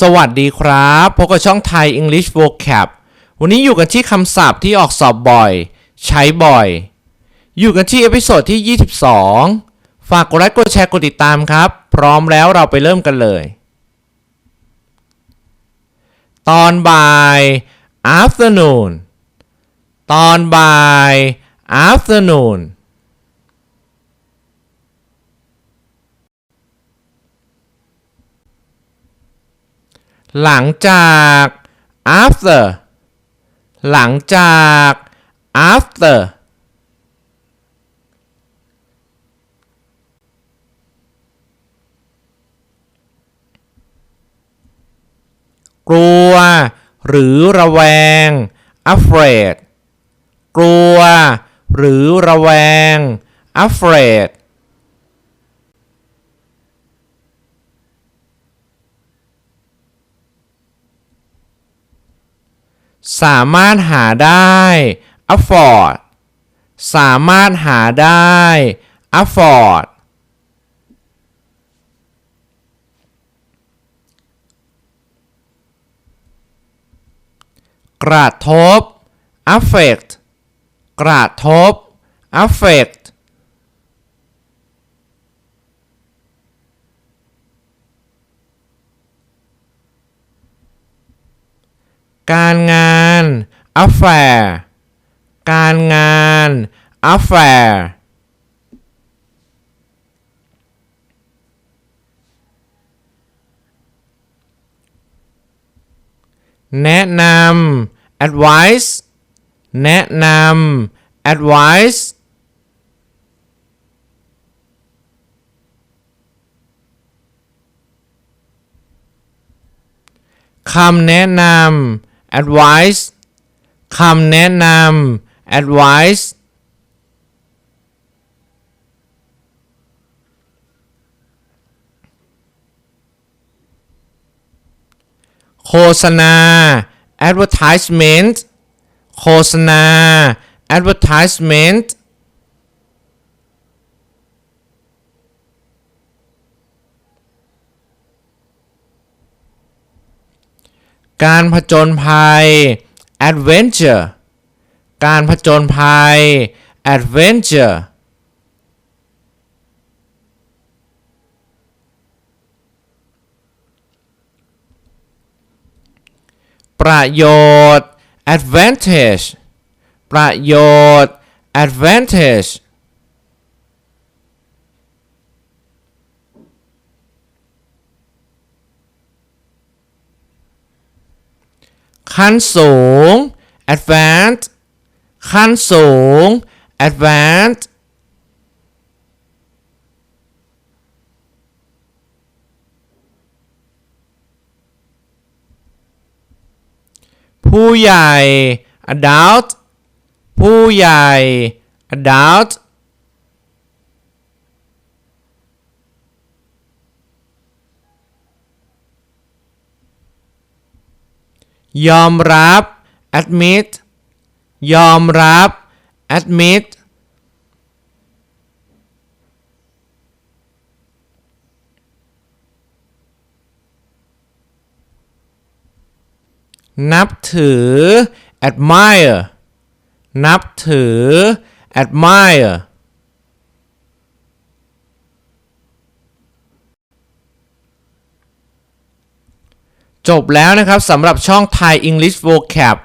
สวัสดีครับพบกับช่องไทย English Vocab วันนี้อยู่กันที่คำศัพท์ที่ออกสอบบ่อย ใช้บ่อย อยู่กันที่เอพิโซดที่ 22 ฝากกดไลค์กดแชร์กดติดตามครับ พร้อมแล้วเราไปเริ่มกันเลย ตอนบ่าย afternoon ตอนบ่าย afternoon หลังจาก after หลังจาก after กลัว หรือระแวง afraid กลัว หรือระแวง afraid สามารถหาได้ afford สามารถหาได้ afford กระทบ affect กระทบ affect การงาน affair การงาน affair แนะนำ advice แนะนำ advice คำแนะนำ advice คำแนะนำ advice โฆษณา advertisement โฆษณา advertisement การผจญภัย adventure การผจญภัย adventure ประโยชน์ advantage ประโยชน์ advantage ขั้นสูง advanced ขั้นสูง advanced ผู้ใหญ่ adult ผู้ใหญ่ adult ยอมรับ admit ยอมรับ admit นับถือ admire นับถือ admire จบแล้วนะครับสำหรับช่อง Thai English Vocab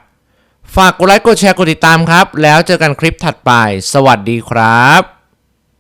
ฝากกดไลค์กดแชร์กดติดตามครับ แล้วเจอกันคลิปถัดไป สวัสดีครับ